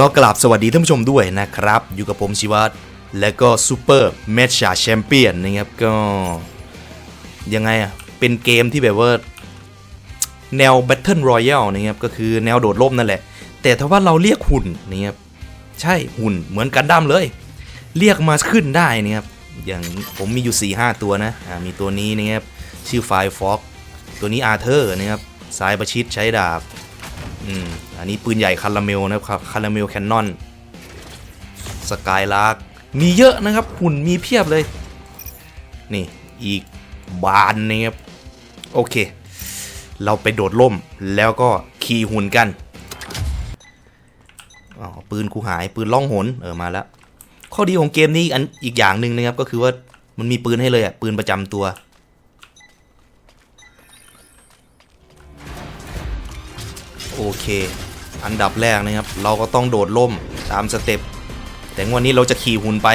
ก็กราบสวัสดีท่านผู้ชมด้วยนะครับ อยู่กับผมชิวัตและก็ซูเปอร์แมตช์แชมเปี้ยนนะครับก็ ยังไงอะ เป็นเกมที่แบบว่า แนว Battle Royale นะครับก็คือแนวโดดร่มนั่นแหละ แต่ถ้าว่าเราเรียกหุ่นนะครับใช่หุ่นเหมือนกันดั้มเลย เรียกมาขึ้นได้นะครับอย่างผมมีอยู่ 4 5 ตัวนะมีตัวนี้นะครับชื่อไฟฟ็อกตัวนี้อาร์เธอร์นะครับสายประชิดใช้ดาบ อืม อันนี้ปืนใหญ่คาราเมลนะครับคาราเมลแคนนอนสกายลาร์กมีเยอะนะครับ หุ่นมีเพียบเลย นี่อีกบานนะครับ โอเค เราไปโดดร่มแล้วก็ขี่หุ่นกันปืนกูหายปืนล่องหนเออมาแล้ว ข้อดีของเกมนี้อันอีกอย่างหนึ่งนะครับก็คือว่ามันมีปืนให้เลยอะปืนประจำตัว โอเค อันดับแรกนะครับ เราก็ต้องโดดร่มตามสเต็ป แต่วันนี้เราจะขี่หุ่นไป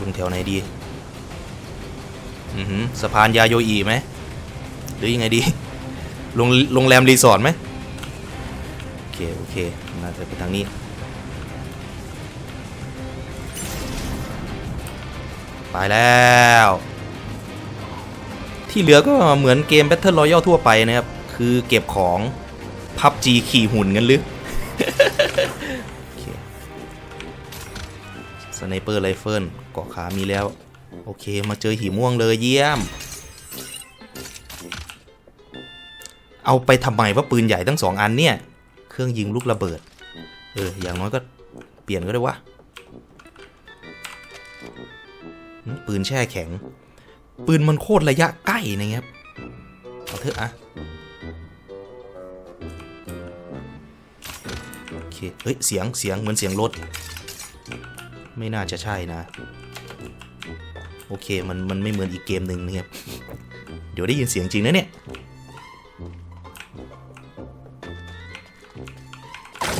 ลงแถวไหนดี อือหือสะพานยาโยอีไหม หรือยังไงดี โรงโรงแรมรีสอร์ทไหม โอเค โอเค น่าจะไปทางนี้ ไปแล้ว ที่เหลือก็เหมือนเกม Battle Royale ทั่วไปนะครับ คือเก็บของพับจีขี่หุ่นกันหรือสไนเปอร์ไรเฟิลเกาะขามีแล้ว โอเคมาเจอหีม่วงเลยเยี่ยม เอาไปทำไมว่าปืนใหญ่ทั้งสองอันเนี่ย เครื่องยิงลูกระเบิด เออ อย่างน้อยก็เปลี่ยนก็ได้วะ ปืนแช่แข็ง ปืนมันโคตรระยะใกล้นะครับเอาเถอะอะโอเคเฮ้ยเสียงเสียงเหมือนเสียงรถ ไม่น่าจะใช่นะ โอเคมันมันไม่เหมือนอีกเกมหนึ่งนะครับเดี๋ยวได้ยินเสียงจริงนะเนี่ย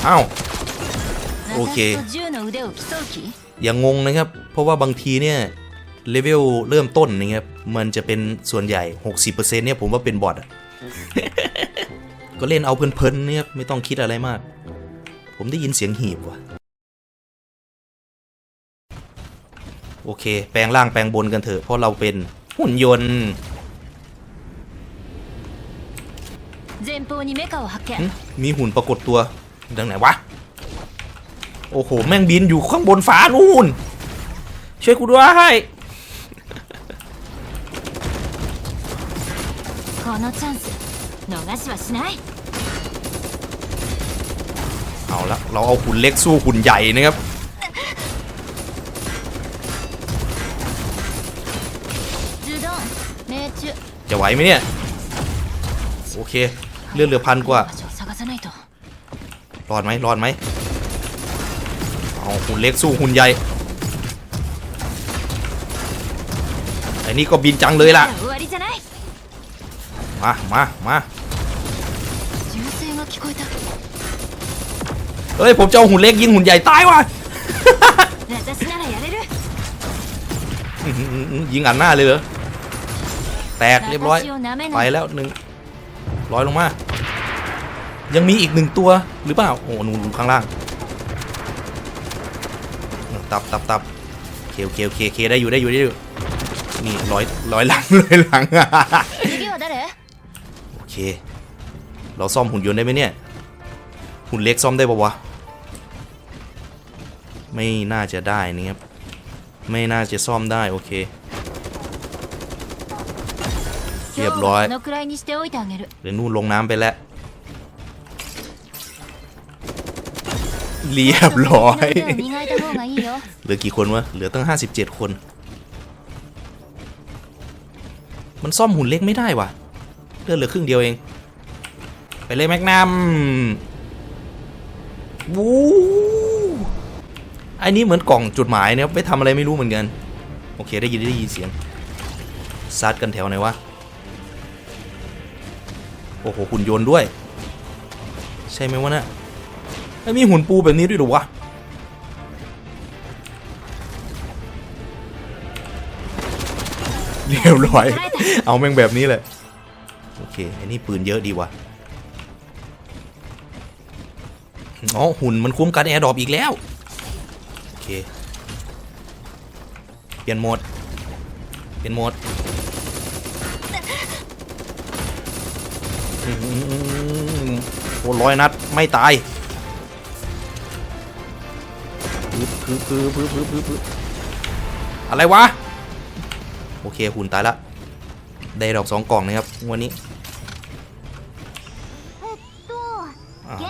อ้าวโอเคอยังงงนะครับ เพราะว่าบางทีเนี่ย เลเวลเริ่มต้นนี่ครับมันจะเป็นส่วนใหญ่ 60%เนี่ยผมว่าเป็นบอทก็เล่นเอาเพลินๆเนี่ยไม่ต้องคิดอะไรมาก ผมได้ยินเสียงหีบว่ะ โอเค แปลงล่างแปลงบนกันเถอะ เพราะเราเป็นหุ่นยนต์มีหุ่นปรากฏตัวดังไหนวะ โอ้โห แม่งบินอยู่ข้างบนฟ้านู่นช่วยกูด้วย このチャンス逃しはしない เอาละเราเอาหุ่นเล็กสู้หุ่นใหญ่นะครับ ズドン命中 จะไหวไหมเนี่ย โอเค เลือดเหลือพันกว่า 場所を探さないと รอดไหมรอดไหมเอาหุ่นเล็กสู้หุ่นใหญ่ไอ้นี่ก็บินจังเลยล่ะ 終わりじゃない ามามาเฮ้ย ผมจะเอาหุ่นเล็กยิงหุ่นใหญ่ตายว่ะยิงอันหน้าเลยเหรอ แตกเรียบร้อย ไปแล้วหนึ่งร้อยลงมา ยังมีอีกหนึ่งตัวหรือเปล่า โอ้หนูข้างล่าง ตับตับตับเคลเคลเคเคได้อยู่ได้อยู่ได้อยู่ นี่ร้อยร้อยหลังร้อยหลัง เค เราซ่อมหุ่นยนต์ได้ไหมเนี่ย หุ่นเล็กซ่อมได้ปะวะ ไม่น่าจะได้นะครับ ไม่น่าจะซ่อมได้โอเค เรียบร้อยหรือนู่นลงน้ำไปแล้ว เรียบร้อย เหลือกี่คนวะ เหลือตั้ง 57 คน มันซ่อมหุ่นเล็กไม่ได้วะ่ะ เลือดเหลือครึ่งเดียวเอง ไปเลยแมกนัมวู้อันนี้เหมือนกล่องจดหมายนะครับไปทำอะไรไม่รู้เหมือนกัน โอเคได้ยินได้ยินเสียงซัดกันแถวไหนวะ โอ้โหหุ่นยนต์ด้วย ใช่ไหมวะนะ่ะเอ้ยมีหุ่นปูแบบนี้ด้วยหรอวะเรียบร้อย เอาแม่งแบบนี้เลย เคไอ้นี่ปืนเยอะดีว่ะอ๋อหุ่นมันคุ้มกันแอร์ดรอปอีกแล้ว โอเค เปลี่ยนโหมด เปลี่ยนโหมดอือหือโอ้ร้อยนัด ไม่ตายปึ๊บปึ๊บปึ๊บปึ๊บปึ๊บปึ๊บอะไรวะ โอเคหุ่นตายละ ได้ดอกสองกล่องนะครับ วันนี้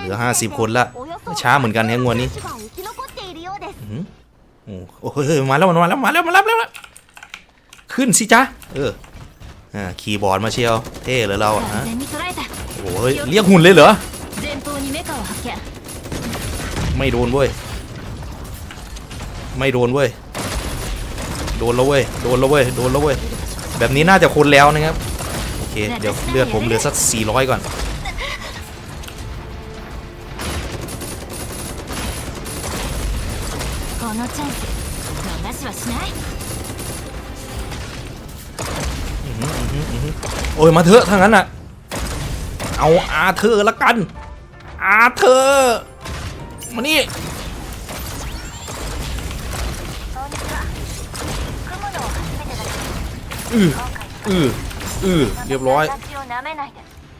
หลือ 50 คนละช้าเหมือนกันแฮงวนนี้โอ้ยมาแล้วมาแล้วมาแล้วมาแล้วมาแล้วขึ้นสิจ้าเอออ่าคีย์บอร์ดมาเชียวเท่เลยเราอะฮะโอ้ยเรียกหุ่นเลยเหรอไม่โดนเว้ยไม่โดนเว้ยโดนแล้วเว้ยโดนแล้วเว้ยโดนแล้วเว้ยแบบนี้น่าจะคนแล้วนะครับโอเคเดี๋ยวเลือดผมเหลือสัก400 ก่อน โอ้ยมาเถอะทางนั้นน่ะ เอาอาเธอละกัน อาเธอ มานี่อืออืออือเรียบร้อย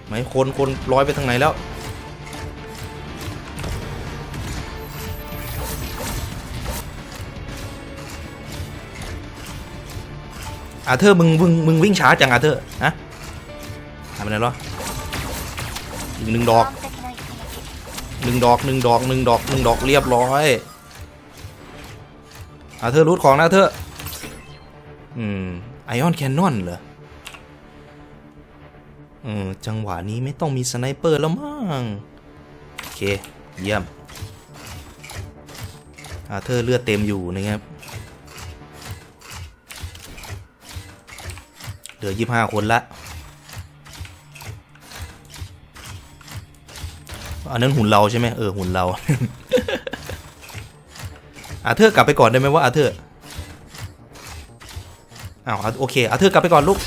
ไหมคนคนลอยไปทางไหนแล้ว อาเธอร์มึงมึงมึงวิ่งช้าจังอาเธอร์ฮะทำอะไรหรอหนึ่งดอกหนึ่งดอกหนึ่งดอกหนึ่งดอกหนึ่งดอกเรียบร้อยอาเธอร์รูดของนะเธอร์อืมไอออนแคนนอนเหรอเออจังหวะนี้ไม่ต้องมีสไนเปอร์แล้วมั้งโอเค เยี่ยมอาเธอร์เลือดเต็มอยู่นะครับ ลือยี่ห้าคนละอันนั้นหุ่นเราใช่ไหมเออหุ่นเราอาเธอร์กลับไปก่อนได้ไหมว่าอาเธอร์อ้าวโอเคอาเธอร์กลับไปก่อนลูก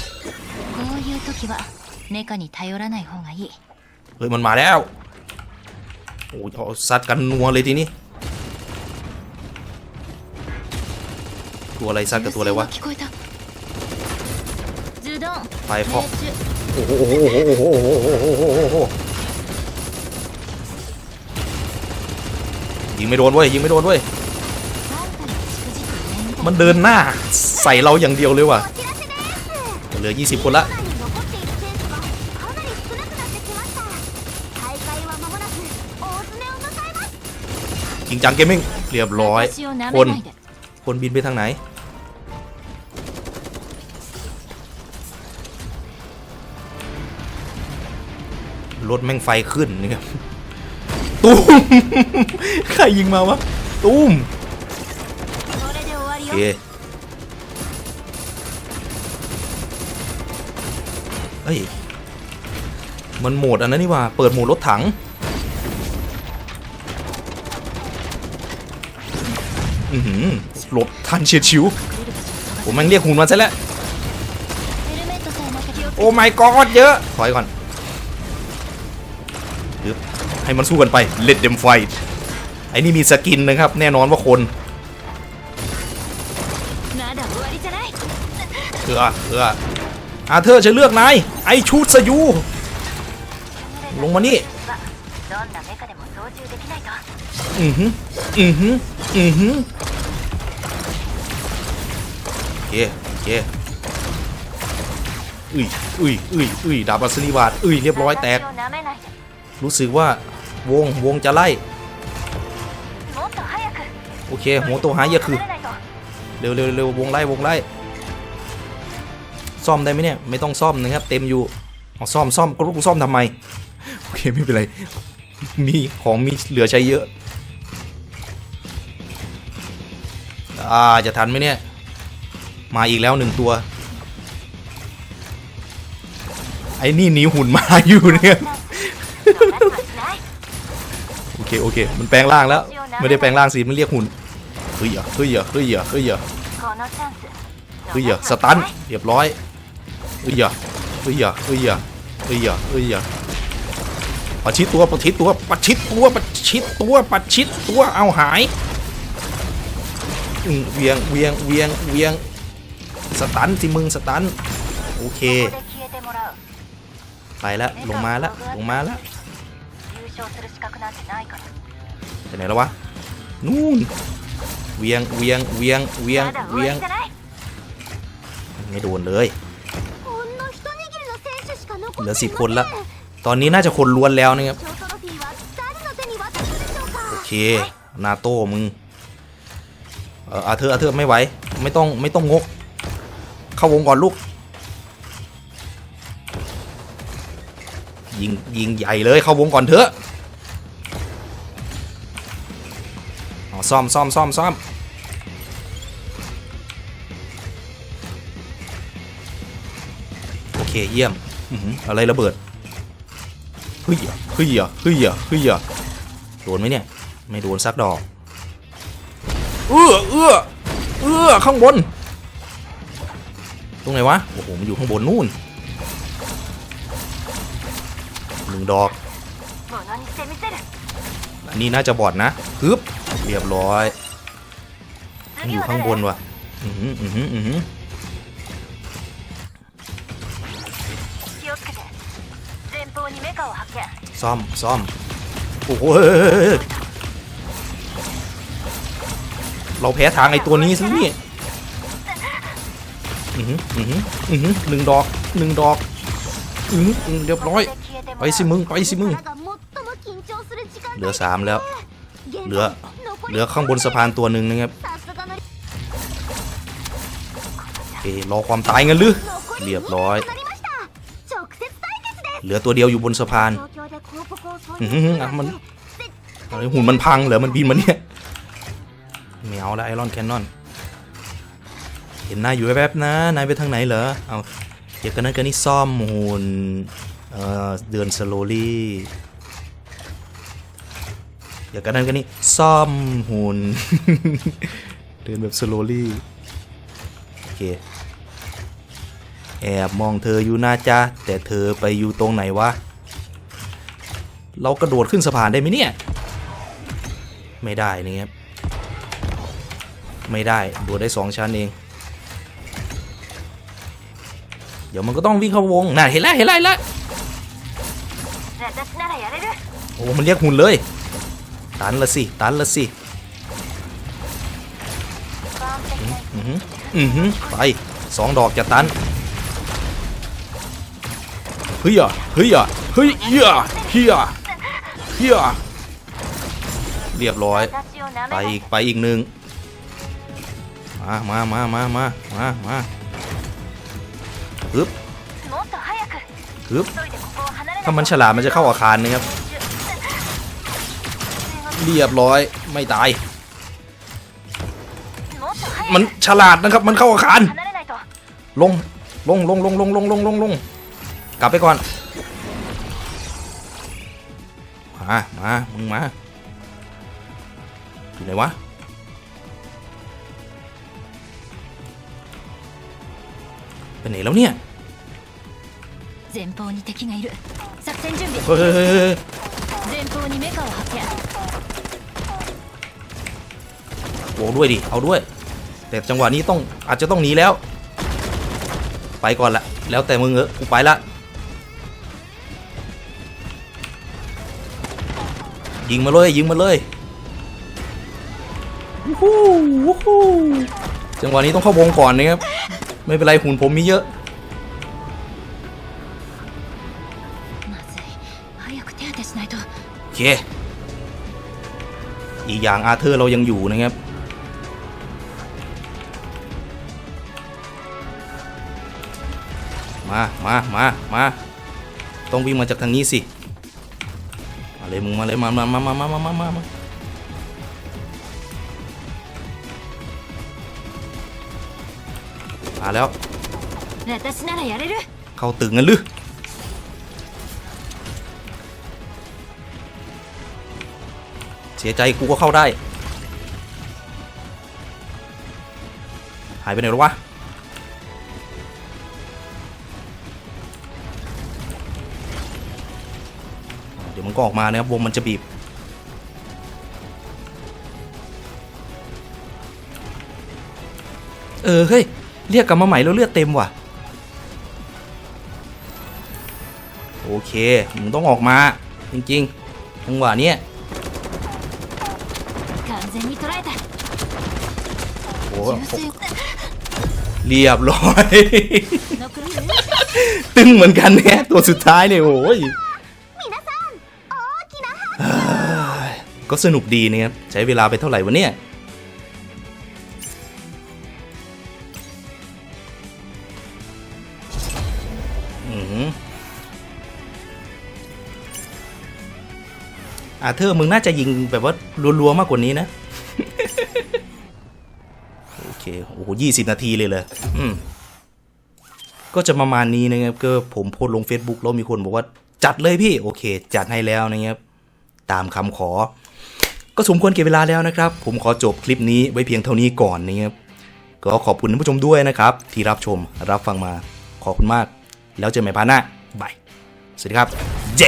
เฮ้ยมันมาแล้วโอ้ยสัตว์กันนัวเลยทีนี้ตัวอะไรสัตว์กับตัวอะไรวะ ไฟฟอกโอ้โหยิงไม่โดนเว้ยยิงไม่โดนเว้ยมันเดินหน้าใส่เราอย่างเดียวเลยว่ะเหลือ 20 คนละจริงจังเกมมิ่งเรียบร้อยคนคนบินไปทางไหน รถแม่งไฟขึ้นนะครับตุ้มใครยิงมาวะตุ้มโอเคเฮ้ยมันโหมดอันนั้นนี่ว่าเปิดโหมดรถถังอืมหลบทันเฉียดชิวผมแม่งเรียกหุ่นมาซะแล้วโอ้ไม่กอดเยอะถอยก่อน ให้มันสู้กันไปเล็ดเดมไฟต์ไอ้นี่มีสกินนะครับ แน่นอนว่าคนเออเอออาเธอจะเลือกนายไอชูดสยู ลงมานี่อือหืออือหืออือหือเยเยอุ้ยอุ้ยอุ้ยอุ้ยดาบอัศนีบาทอุ้ยเรียบร้อยแตก รู้สึกว่า วงวงจะไล่ โอเคโหตัวหายเยอะคือเร็วเร็วเร็ววงไล่วงไล่ ซ่อมได้ไหมเนี่ย ไม่ต้องซ่อมนะครับ เต็มอยู่เอาซ่อมซ่อมก็รู้กซ่อมทำไม โอเคไม่เป็นไร มีของมีเหลือใช้เยอะ อ่าจะทันไหมเนี่ย มาอีกแล้วหนึ่งตัว ไอ้นี่หนีหุ่นมาอยู่เนี่ย เคโอเคมันแปลงร่างแล้ว ไม่ได้แปลงร่างสิมันเรียกหุ่นเฮ้ยเหรอเฮ้ยเหรอเฮ้ยเหรอเฮ้ยเหรอเฮ้ยเหรอสตันเรียบร้อยเฮ้ยเหรอเฮ้ยเหรอเฮ้ยเหรอเฮ้ยเหรอเฮ้ยเหรอประชิดตัวประชิดตัวประชิดตัวประชิดตัวประชิดตัวเอาหายเวียงเวียงเวียงเวียงสตันที่มึงสตันโอเคไปแล้วลงมาแล้วลงมาแล้ว 優勝する資格なんてないから ไปไหนแล้ววะนู่นเวียงเวียงเวียงเวียง まだ終 เวีย わ ง りじゃない ไม่โดนเลย ほんの一握りの選手しか残 เหลือ って สิ い บ ません คนละ ตอนนี้น่าจะคนล้วนแล้วนะครับ 優勝トロフィーは誰の手に渡すでしょうか โอเค นาโต้มึง เอออาเธอร์อาเธอร์ไม่ไหว ไม่ต้องไม่ต้องงก เข้าวงก่อนลูก ยิงยิงใหญ่เลย เข้าวงก่อนเถอะ ซ่อมซ่อมซ่อมซ่อมโอเคเยี่ยมอะไรระเบิดเฮ้ยเฮ้ยเฮ้ยเฮ้ยโดนไหมเนี่ย ไม่โดนสักดอก เออเออเออข้างบน ตรงไหนวะ โอ้โห มันอยู่ข้างบนนู่นหนึ่งดอกนี่น่าจะบอดนะฮึบ เรียบร้อยมันอยู่ข้างบนว่ะ อือหืออือหืออือหือซ่อมซ่อมโอ้โหเราแพ้ทางไอตัวนี้สินี่อือหืออือหืออือหือหนึ่งดอกหนึ่งดอกอือหือเรียบร้อย ไปสิมึง ไปสิมึง เหลือสามแล้ว เหลือ เหลือข้างบนสะพานตัวหนึ่งนะครับเอรอความตายเงินหรือเรียบร้อย เหลือตัวเดียวอยู่บนสะพานอืมมันอะไรหุ่นมันพังเหรอมันบินมาเนี่ยเมีวและไอรอนแคนนอนเห็นนายอยู่แวบๆนะนายไปทางไหนเหรอเอาเดี๋ยวกันนั้นกันนี่ซ่อมหุ่นเออเดินสโลลี่ อย่างกันนั้นกันนี่ซ่อมหุ่นเดินแบบสโลลี่โอเคแอบมองเธออยู่นะจ๊ะแต่เธอไปอยู่ตรงไหนวะเรากระโดดขึ้นสะพานได้ไหมเนี่ย ไม่ได้นี่ครับไม่ได้โดดได้สองชั้นเอง เดี๋ยวมันก็ต้องวิ่งเข้าวงน่ะเห็นแล้วเห็นแล้วเห็นแล้วโอ้มันเรียกหุ่นเลย ตันละสิ ตันละสิ อือหืออือหือไปสองดอกจะตัน เฮียเฮียเฮียเฮียเฮียเฮียเรียบร้อย ไปอีก ไปอีกหนึ่งมามามามามามามาฮึบฮึบถ้ามันฉลาดมันจะเข้าอาคารนะครับ เรียบร้อย ไม่ตาย もっと早く มันฉลาดนะครับ มันเข้าอาคาร 離れないと ลง ลง ลง ลง ลง ลง ลง ลง ลง กลับไปก่อน มา มา มึงมา อยู่ไหนวะ ไปไหนแล้วเนี่ย 前方に敵がいる作戦準備 เฮ้ยเฮ้ยเฮ้ยเฮ้ย 前方にメカを発見 บวกด้วยดิ เอาด้วย แต่จังหวะนี้ต้องอาจจะต้องหนีแล้ว ไปก่อนละ แล้วแต่มึงเออกูไปละ ยิงมาเลย ยิงมาเลยวู้ฮู้จังหวะนี้ต้องเข้าวงก่อนนะครับ ไม่เป็นไรหุ่นผมมีเยอะโอเคอีกอย่างอาเธอร์เรายังอยู่นะครับ มามามาต้องวิ่งมาจากทางนี้สิ มาเลยมึงมาเลยมามามามามามามามาแล้ว เข้าตึงกันหรือเสียใจกูก็เข้าได้ หายไปไหนหรอวะ ก็ออกมานะครับวงมันจะบีบ เออเฮ้ยเรียกกลับมาใหม่แล้วเลือดเต็มว่ะ โอเคมึงต้องออกมา จริงๆจังว่านี้โอ้เรียบร้อย ตึงเหมือนกันแน่ตัวสุดท้ายเนี่ยโอ้ย ก็สนุกดีนะครับ ใช้เวลาไปเท่าไหร่วะเนี่ยอืมอาเธอร์มึงน่าจะยิงแบบว่ารัวๆมากกว่านี้นะ โอเค โอ้โหยี่สิบนาทีเลยเลยอืมก็จะประมาณนี้นะครับ ก็ผมโพสลง Facebook แล้วมีคนบอกว่าจัดเลยพี่ โอเค จัดให้แล้วนะครับ ตามคำขอ ก็สมควรเก็บเวลาแล้วนะครับ ผมขอจบคลิปนี้ไว้เพียงเท่านี้ก่อนนะครับก็ขอบคุณท่านผู้ชมด้วยนะครับ ที่รับชมรับฟังมาขอบคุณมาก แล้วเจอกันใหม่พาร์ทหน้าบายสวัสดีครับเจ